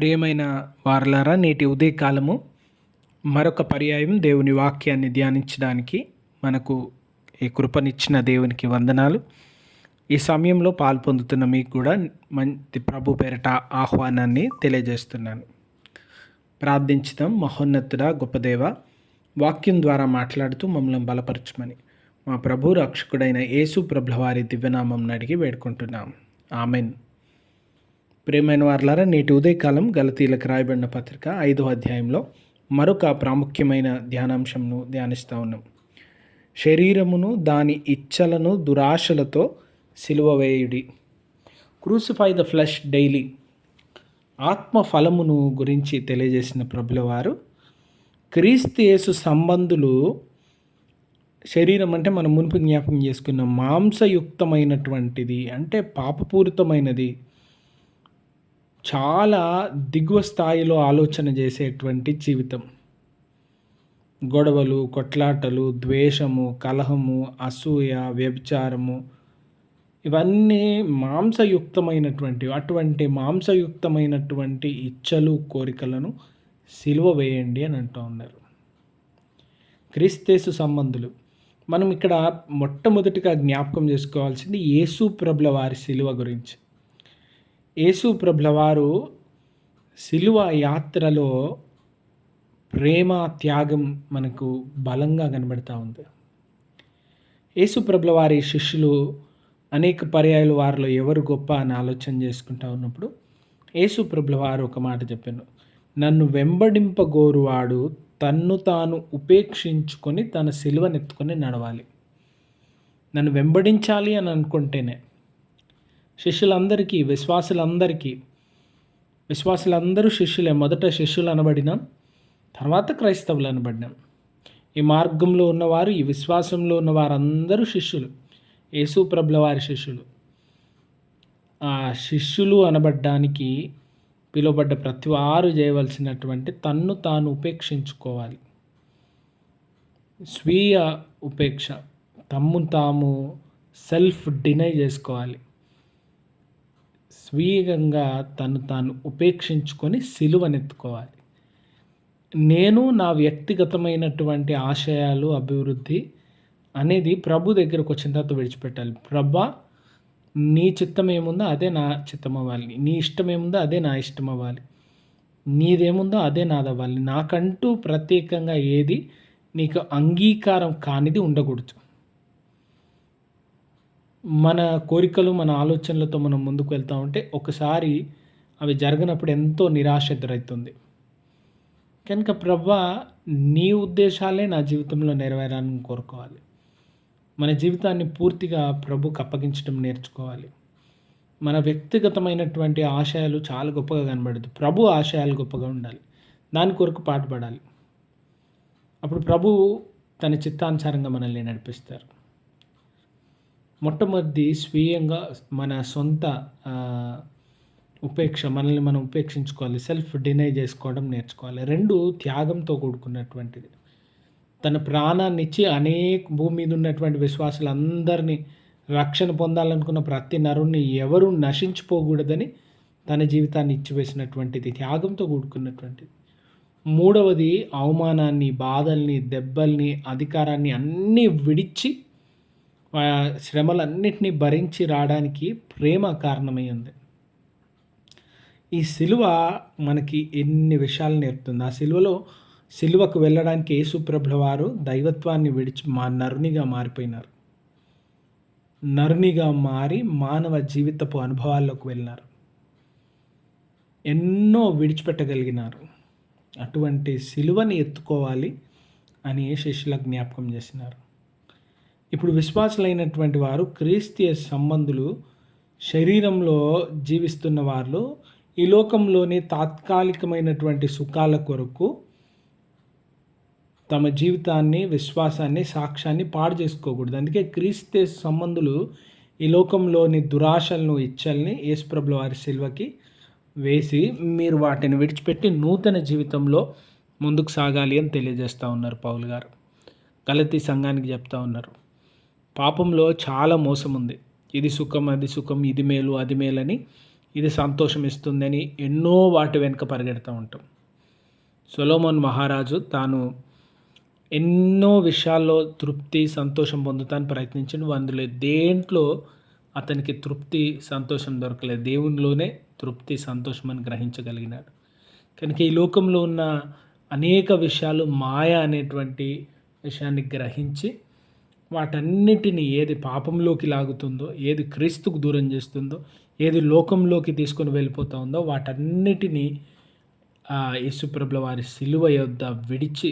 ప్రియమైన వారలారా నేటి ఉదయకాలము మరొక పర్యాయం దేవుని వాక్యాన్ని ధ్యానించడానికి మనకు ఈ కృపనిచ్చిన దేవునికి వందనాలు. ఈ సమయంలో పాల్పొందుతున్న మీకు కూడా మంచి ప్రభు పేరట ఆహ్వానాన్ని తెలియజేస్తున్నాను. ప్రార్థించుదాం. మహోన్నతుడ గొప్పదేవ వాక్యం ద్వారా మాట్లాడుతూ మమ్మల్ని బలపరచమని మా ప్రభు రక్షకుడైన యేసు ప్రభుల వారి దివ్యనామం అడిగి వేడుకుంటున్నాం. ఆమెన్. ప్రియమైన వార్లారా నేటి ఉదయకాలం గలతీలకు రాయబడిన పత్రిక ఐదో అధ్యాయంలో మరొక ప్రాముఖ్యమైన ధ్యానాంశంను ధ్యానిస్తూ ఉన్నాం. శరీరమును దాని ఇచ్చలను దురాశలతో సిలువవేయుడి క్రూసిఫై ద ఫ్లష్ డైలీ ఆత్మ ఫలమును గురించి తెలియజేసిన ప్రభుల వారు క్రీస్తు యేసు సంబంధులు శరీరం అంటే మనం మునుపు జ్ఞాపకం చేసుకున్న మాంసయుక్తమైనటువంటిది అంటే పాపపూరితమైనది. చాలా దిగువ స్థాయిలో ఆలోచన చేసేటువంటి జీవితం. గొడవలు కొట్లాటలు ద్వేషము కలహము అసూయ వ్యభిచారము ఇవన్నీ మాంసయుక్తమైనటువంటి అటువంటి మాంసయుక్తమైనటువంటి ఇచ్చలు కోరికలను సిలువ వేయండి అని అంటూ ఉన్నారు. క్రీస్తేసు సంబంధులు మనం ఇక్కడ మొట్టమొదటిగా జ్ఞాపకం చేసుకోవాల్సింది యేసు ప్రభుల వారి సిలువ గురించి. యేసు ప్రభుల వారు యాత్రలో ప్రేమ త్యాగం మనకు బలంగా కనబడతా ఉంది. యేసుప్రభుల వారి శిష్యులు అనేక పర్యాయాలు వారిలో ఎవరు గొప్ప అని ఆలోచన చేసుకుంటా ఉన్నప్పుడు యేసుప్రభుల వారు ఒక మాట చెప్పాను నన్ను వెంబడింపగోరువాడు తన్ను తాను ఉపేక్షించుకొని తన సిలువనెత్తుకొని నడవాలి. నన్ను వెంబడించాలి అని అనుకుంటేనే శిష్యులందరికీ విశ్వాసులందరికీ విశ్వాసులందరూ శిష్యులే. మొదట శిష్యులు అనబడినాం తర్వాత క్రైస్తవులు అనబడినాం. ఈ మార్గంలో ఉన్నవారు ఈ విశ్వాసంలో ఉన్న వారందరూ శిష్యులు. యేసు ప్రభుల వారి శిష్యులు. ఆ శిష్యులు అనబడ్డానికి పిలువబడ్డ ప్రతి వారు చేయవలసినటువంటి తన్ను తాను ఉపేక్షించుకోవాలి. స్వీయ ఉపేక్ష తమ్ము తాము సెల్ఫ్ డినై చేసుకోవాలి. స్వీయంగా తను తాను ఉపేక్షించుకొని సిలువనెత్తుకోవాలి. నేను నా వ్యక్తిగతమైనటువంటి ఆశయాలు అభివృద్ధి అనేది ప్రభు దగ్గరకు వచ్చిన తర్వాత విడిచిపెట్టాలి. ప్రభా నీ చిత్తం ఏముందో అదే నా చిత్తం అవ్వాలి నీ ఇష్టం ఏముందో అదే నా ఇష్టం అవ్వాలి నీదేముందో అదే నాదవ్వాలి. నాకంటూ ప్రత్యేకంగా ఏది నీకు అంగీకారం కానిది ఉండకూడదు. మన కోరికలు మన ఆలోచనలతో మనం ముందుకు వెళ్తూ ఉంటే ఒకసారి అవి జరగనప్పుడు ఎంతో నిరాశ ఎదురవుతుంది కనుక ప్రభా నీ ఉద్దేశాలే నా జీవితంలో నెరవేరాలని కోరుకోవాలి. మన జీవితాన్ని పూర్తిగా ప్రభుకు అప్పగించడం నేర్చుకోవాలి. మన వ్యక్తిగతమైనటువంటి ఆశయాలు చాలా గొప్పగా కనబడదు. ప్రభు ఆశయాలు గొప్పగా ఉండాలి. దాని కొరకు పాటుపడాలి. అప్పుడు ప్రభు తన చిత్తానుసారంగా మనల్ని నడిపిస్తారు. మొట్టమొదటి స్వీయంగా మన సొంత ఉపేక్ష మనల్ని మనం ఉపేక్షించుకోవాలి. సెల్ఫ్ డినై చేసుకోవడం నేర్చుకోవాలి. రెండు త్యాగంతో కూడుకున్నటువంటిది. తన ప్రాణాన్ని ఇచ్చి అనేక భూమి మీద ఉన్నటువంటి విశ్వాసులందరినీ రక్షణ పొందాలనుకున్న ప్రతి నరుణ్ణి ఎవరు నశించిపోకూడదని తన జీవితాన్ని ఇచ్చివేసినటువంటిది త్యాగంతో కూడుకున్నటువంటిది. మూడవది అవమానాన్ని బాధల్ని దెబ్బల్ని అధికారాన్ని అన్నీ విడిచి శ్రమలన్నింటినీ భరించి రావడానికి ప్రేమ కారణమై ఉంది. ఈ సిలువ మనకి ఎన్ని విషయాలు నేర్పుతుంది. ఆ సిలువలో సిలువకు వెళ్ళడానికి యేసుప్రభుల వారు దైవత్వాన్ని విడిచి మా నరునిగా మారిపోయినారు. నరునిగా మారి మానవ జీవితపు అనుభవాల్లోకి వెళ్ళినారు. ఎన్నో విడిచిపెట్టగలిగినారు. అటువంటి సిలువని ఎత్తుకోవాలి అని శిష్యులకు జ్ఞాపకం చేసినారు. ఇప్పుడు విశ్వాసులైనటువంటి వారు క్రీస్తీయ సంబంధులు శరీరంలో జీవిస్తున్న వారు ఈ లోకంలోని తాత్కాలికమైనటువంటి సుఖాల కొరకు తమ జీవితాన్ని విశ్వాసాన్ని సాక్ష్యాన్ని పాడు చేసుకోకూడదు. అందుకే క్రీస్తే సంబంధులు ఈ లోకంలోని దురాశలను ఇచ్చల్ని యేసుప్రభుల వారి శిల్వకి వేసి మీరు వాటిని విడిచిపెట్టి నూతన జీవితంలో ముందుకు సాగాలి అని తెలియజేస్తూ ఉన్నారు పౌల్ గారు. గలతీ సంఘానికి చెప్తా ఉన్నారు. పాపంలో చాలా మోసం ఉంది ఇది సుఖం అది సుఖం ఇది మేలు అది మేలని ఇది సంతోషం ఇస్తుందని ఎన్నో వాటి వెనుక పరిగెడుతూ ఉంటాం. సొలోమోన్ మహారాజు తాను ఎన్నో విషయాల్లో తృప్తి సంతోషం పొందుతాను ప్రయత్నించిన అందులో దేంట్లో అతనికి తృప్తి సంతోషం దొరకలేదు. దేవునిలోనే తృప్తి సంతోషం అని గ్రహించగలిగినాడు. కనుక ఈ లోకంలో ఉన్న అనేక విషయాలు మాయ అనేటువంటి విషయాన్ని గ్రహించి వాటన్నిటిని ఏది పాపంలోకి లాగుతుందో ఏది క్రీస్తుకు దూరం చేస్తుందో ఏది లోకంలోకి తీసుకొని వెళ్ళిపోతూ ఉందో వాటన్నిటినీ యేసుప్రభుల వారి సిలువ యొద్ద విడిచి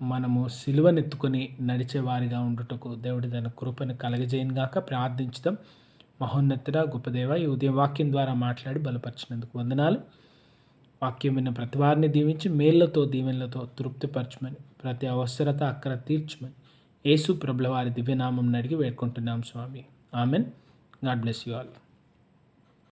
మనము సిలువనెత్తుకొని నడిచేవారిగా ఉండుటకు దేవుడి తన కృపను కలగజేయను గాక ప్రార్థించుదాం. మహోన్నతుడ గొప్పదేవ ఈ ఉదయం వాక్యం ద్వారా మాట్లాడి బలపరిచినందుకు వందనాలు. వాక్యం విన్న ప్రతి వారిని దీవించి మేళ్ళతో దీవెనలతో తృప్తిపరచమని ప్రతి అవసరత అక్కడ తీర్చమని యేసు ప్రభుల వారి దివ్యనామం అడిగి వేడుకుంటున్నాం స్వామి. Amen. God bless you all.